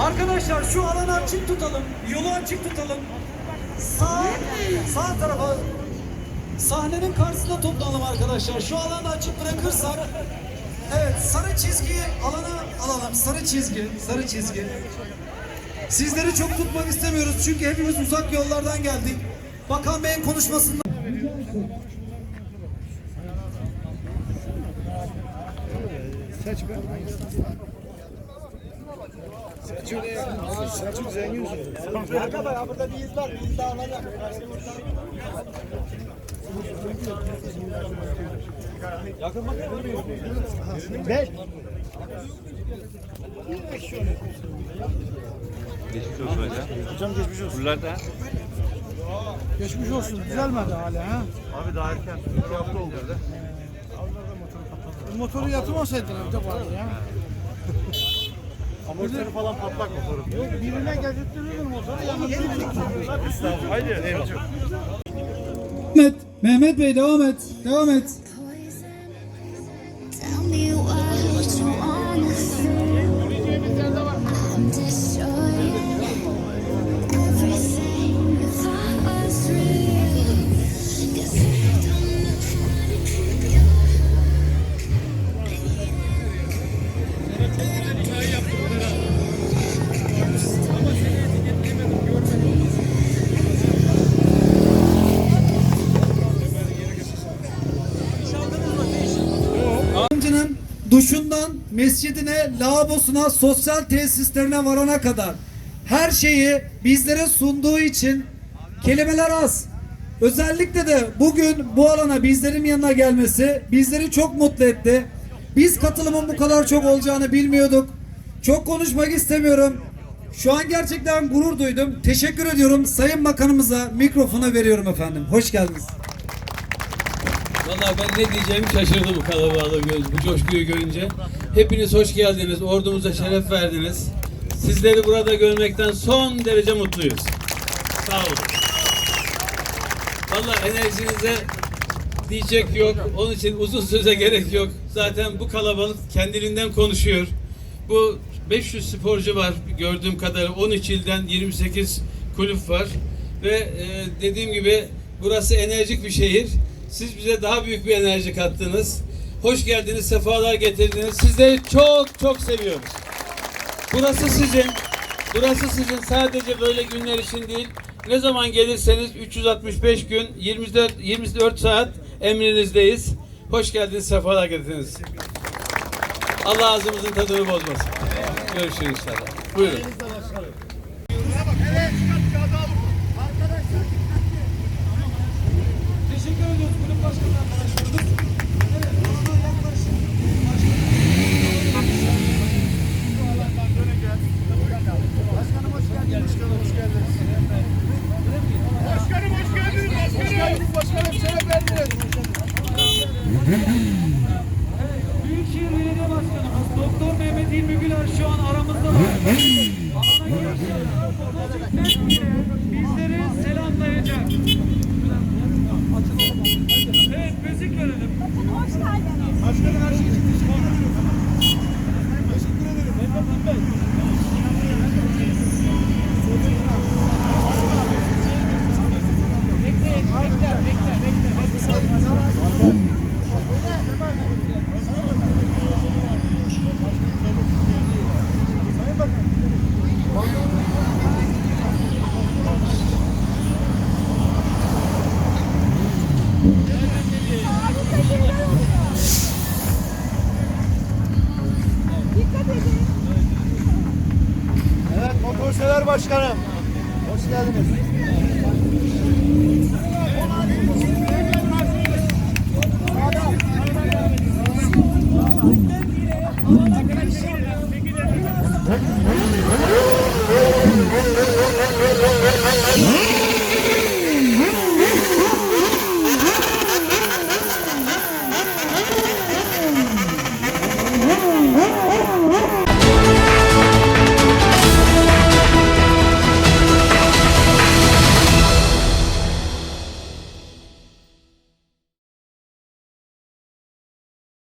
Arkadaşlar şu alanı açık tutalım. Yolu açık tutalım. Sağ, sağ tarafa sahnenin karşısına toplanalım arkadaşlar. Şu alanı açık bırakırsak Evet sarı çizgiyi alana alalım. Sarı çizgi, sarı çizgi. Sizleri çok tutmak istemiyoruz çünkü hepimiz uzak yollardan geldik. Bakan Bey'in konuşmasında Selçuk zengin Arkadaşlar burada bir iz var. Bir iz daha alacak. Yakın bakın. Beş. Geçmiş olsun hocam. Hocam geçmiş olsun. Buralarda. Geçmiş olsun. Düzelmedi hala ha. Abi daha erken. İki hafta oldu. Motoru yatırmasaydın evde vardı ya. Amortisörü falan patlak motoru. Yok birine getirtirdin motoru yanına Haydi. Eyvallah. Mehmet, Mehmet Bey devam et. Devam et. Tell me what you wanna say. Duşundan mescidine, lavabosuna, sosyal tesislerine varana kadar her şeyi bizlere sunduğu için kelimeler az. Özellikle de bugün bu alana bizlerin yanına gelmesi bizleri çok mutlu etti. Biz katılımın bu kadar çok olacağını bilmiyorduk. Çok konuşmak istemiyorum. Şu an gerçekten gurur duydum. Teşekkür ediyorum. Sayın Bakanımıza mikrofonu veriyorum efendim. Hoş geldiniz. Vallahi ben ne diyeceğimi şaşırdım bu kalabalığı görünce, bu coşkuyu görünce. Hepiniz hoş geldiniz, ordumuza şeref verdiniz. Sizleri burada görmekten son derece mutluyuz. Sağ olun. Vallahi enerjinize diyecek yok. Onun için uzun söze gerek yok. Zaten bu kalabalık kendiliğinden konuşuyor. Bu 500 sporcu var gördüğüm kadarıyla 13 ilden 28 kulüp var ve e, dediğim gibi burası enerjik bir şehir. Siz bize daha büyük bir enerji kattınız. Hoş geldiniz, sefalar getirdiniz. Sizleri çok çok seviyoruz. Burası sizin. Burası sizin sadece böyle günler için değil. Ne zaman gelirseniz 365 gün 24 24 saat emrinizdeyiz. Hoş geldiniz, sefalar getirdiniz. Allah ağzımızın tadını bozmasın. Görüşürüz inşallah. Buyurun. Teşekkür ediyoruz kulüp başkanı arkadaşlarımız. Evet, alana yaklaşın. Başkanım hoş geldiniz. Başkanım hoş geldiniz. Başkanım hoş geldiniz. Başkanım. Hoş geldiniz başkanım. Şeref verdiniz. Büyükşehir Belediye Başkanımız Doktor Mehmet İlmi Güler şu an aramızda var. Alana girişte bizleri selamlayacak. Evet, müzik verelim. Başkanım her şey için teşekkür ederim. Teşekkür ederim. Mehmet Bey. Evet motorsever Başkanım. Hoş geldiniz.